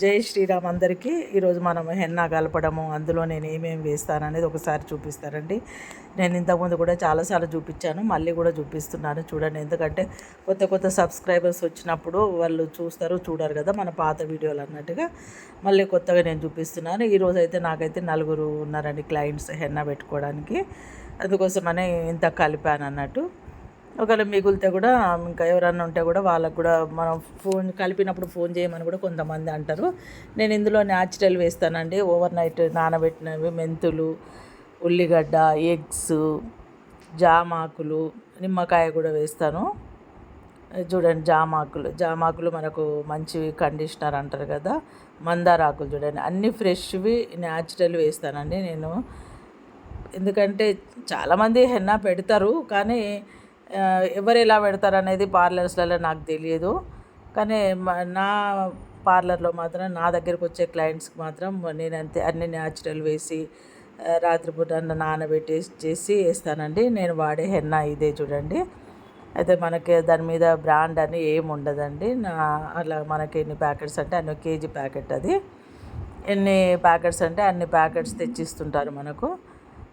జై శ్రీరామ్ అందరికీ. ఈరోజు మనం హెన్నా కలపడము అందులో నేను ఏమేమి వేస్తాను అనేది ఒకసారి చూపిస్తారండి నేను ఇంతకుముందు కూడా చాలాసార్లు చూపించాను మళ్ళీ కూడా చూపిస్తున్నాను చూడండి. ఎందుకంటే కొత్త కొత్త సబ్స్క్రైబర్స్ వచ్చినప్పుడు వాళ్ళు చూస్తారు చూడరు కదా మన పాత వీడియోలు అన్నట్టుగా. మళ్ళీ కొత్తగా నేను చూపిస్తున్నాను. ఈరోజు అయితే నాకైతే నలుగురు ఉన్నారండి క్లయింట్స్ హెన్నా పెట్టుకోవడానికి. అందుకోసమనే ఇంత కలిపాను అన్నట్టు ఒకవేళ మిగిలితే కూడా ఇంకా ఎవరన్నా ఉంటే కూడా వాళ్ళకు కూడా మనం ఫోన్ కలిపినప్పుడు ఫోన్ చేయమని కూడా కొంతమంది అంటారు. నేను ఇందులో న్యాచురల్ వేస్తానండి. ఓవర్ నైట్ నానబెట్టినవి మెంతులు ఉల్లిగడ్డ ఎగ్స్ జామాకులు నిమ్మకాయ కూడా వేస్తాను. చూడండి జామాకులు. జామాకులు మనకు మంచి కండిషనర్ అంటారు కదా. మందారాకులు చూడండి. అన్నీ ఫ్రెష్వి న్యాచురల్ వేస్తానండి నేను. ఎందుకంటే చాలామంది హెన్నా పెడతారు కానీ ఎవరు ఎలా పెడతారు అనేది పార్లర్స్లలో నాకు తెలియదు. కానీ మ- నా పార్లర్లో మాత్రం నా దగ్గరకు వచ్చే క్లయింట్స్కి మాత్రం నేను అంతే అన్ని న్యాచురల్ వేసి రాత్రిపూట నానబెట్టి చేసి వేస్తానండి. నేను వాడే హెన్నా ఇదే చూడండి. అయితే మనకి దాని మీద బ్రాండ్ అని ఏమి ఉండదండి. నా అలా మనకి ఎన్ని ప్యాకెట్స్ అంటే అన్ని కేజీ ప్యాకెట్ అది. ఎన్ని ప్యాకెట్స్ అంటే అన్ని ప్యాకెట్స్ తెచ్చిస్తుంటారు మనకు.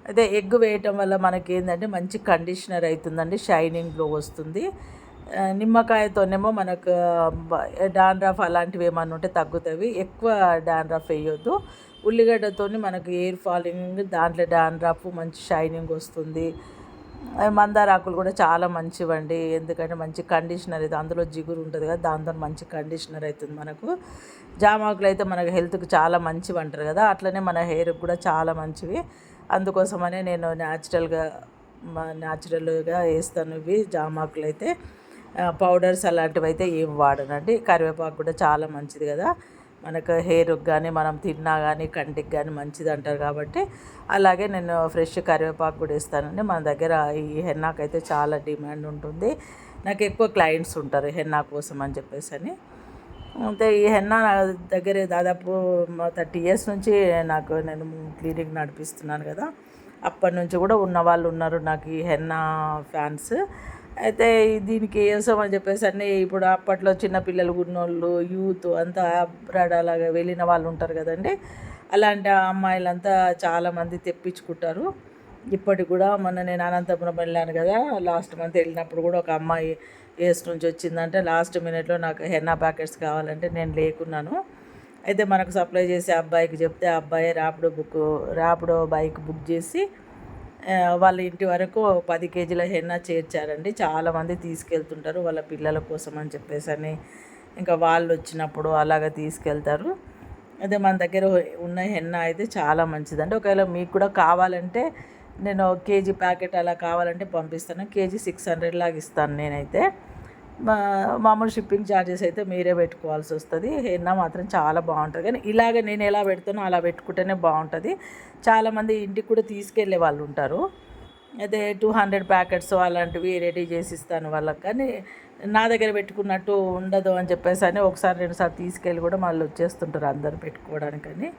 అదే ఎగ్ వేయటం వల్ల మనకి ఏంటంటే మంచి కండిషనర్ అవుతుందండి షైనింగ్ గ్లో వస్తుంది. నిమ్మకాయతోనేమో మనకు డాండ్రఫ్ అలాంటివి ఏమన్నా ఉంటే తగ్గుతాయి. ఎక్కువ డాండ్రఫ్ వేయొద్దు. ఉల్లిగడ్డతోని మనకు ఎయిర్ ఫాలింగ్ దాంట్లో డాండ్రఫ్ మంచి షైనింగ్ వస్తుంది. మందార ఆకులు కూడా చాలా మంచివండి. ఎందుకంటే మంచి కండిషనర్ అయితే అందులో జిగురు ఉంటుంది కదా దాంతో మంచి కండిషనర్ అవుతుంది మనకు. జామాకులు అయితే మనకు హెల్త్కి చాలా మంచివి అంటారు కదా అట్లనే మన హెయిర్కి కూడా చాలా మంచివి. అందుకోసమనే నేను న్యాచురల్గా న్యాచురల్గా వేస్తాను ఇవి జామాకులు అయితే. పౌడర్స్ అలాంటివి అయితే ఏం వాడనండి. కరివేపాకు కూడా చాలా మంచిది కదా. మనకు హెయిర్కి కానీ మనం తిన్నా కానీ కంటికి కానీ మంచిది అంటారు కాబట్టి అలాగే నేను ఫ్రెష్ కరివేపాకు కూడా ఇస్తానండి మన దగ్గర ఈ హెన్నాకు అయితే చాలా డిమాండ్ ఉంటుంది. నాకు ఎక్కువ క్లయింట్స్ ఉంటారు హెన్నా కోసం అని చెప్పేసి అని. అంటే ఈ హెన్నా నా దగ్గర దాదాపు థర్టీ ఇయర్స్ నుంచి నాకు నేను క్లినిక్ నడిపిస్తున్నాను కదా. అప్పటి నుంచి కూడా ఉన్న వాళ్ళు ఉన్నారు నాకు ఈ హెన్నా ఫ్యాన్స్ అయితే దీనికి వేసాం అని చెప్పేసి అన్నీ ఇప్పుడు అప్పట్లో చిన్నపిల్లలు ఉన్నోళ్ళు యూత్ అంతా అబ్రాడ్ అలాగా వెళ్ళిన వాళ్ళు ఉంటారు కదండి. అలాంటి అమ్మాయిలంతా చాలామంది తెప్పించుకుంటారు. ఇప్పటికి కూడా మొన్న నేను అనంతపురం వెళ్ళాను కదా లాస్ట్ మంత్ వెళ్ళినప్పుడు కూడా ఒక అమ్మాయి ఏస్ నుంచి వచ్చిందంటే లాస్ట్ మినిట్లో నాకు హెన్నా ప్యాకెట్స్ కావాలంటే నేను లేకున్నాను. అయితే మనకు సప్లై చేసే అబ్బాయికి చెప్తే ఆ అబ్బాయి Rapido book Rapido bike book చేసి వాళ్ళ ఇంటి వరకు పది కేజీల హెన్నా చేర్చారండి. చాలామంది తీసుకెళ్తుంటారు వాళ్ళ పిల్లల కోసం అని చెప్పేసి అని. ఇంకా వాళ్ళు వచ్చినప్పుడు అలాగ తీసుకెళ్తారు. అదే మన దగ్గర ఉన్న హెన్నా అయితే చాలా మంచిదండి. ఒకవేళ మీకు కూడా కావాలంటే నేను కేజీ ప్యాకెట్ అలా కావాలంటే పంపిస్తాను. కేజీ సిక్స్ హండ్రెడ్ లాగా ఇస్తాను నేనైతే. మామూలు షిప్పింగ్ ఛార్జెస్ అయితే మీరే పెట్టుకోవాల్సి వస్తుంది. హెన్నా మాత్రం చాలా బాగుంటుంది. కానీ ఇలాగ నేను ఎలా పెడతానో అలా పెట్టుకుంటేనే బాగుంటుంది. చాలామంది ఇంటికి కూడా తీసుకెళ్ళే వాళ్ళు ఉంటారు. అదే టూ హండ్రెడ్ ప్యాకెట్స్ అలాంటివి రెడీ చేసి ఇస్తాను వాళ్ళకి. కానీ నా దగ్గర పెట్టుకున్నట్టు ఉండదు అని చెప్పేసి అని ఒకసారి రెండుసార్లు తీసుకెళ్ళి కూడా మళ్ళీ వచ్చేస్తుంటారు అందరు పెట్టుకోవడానికని.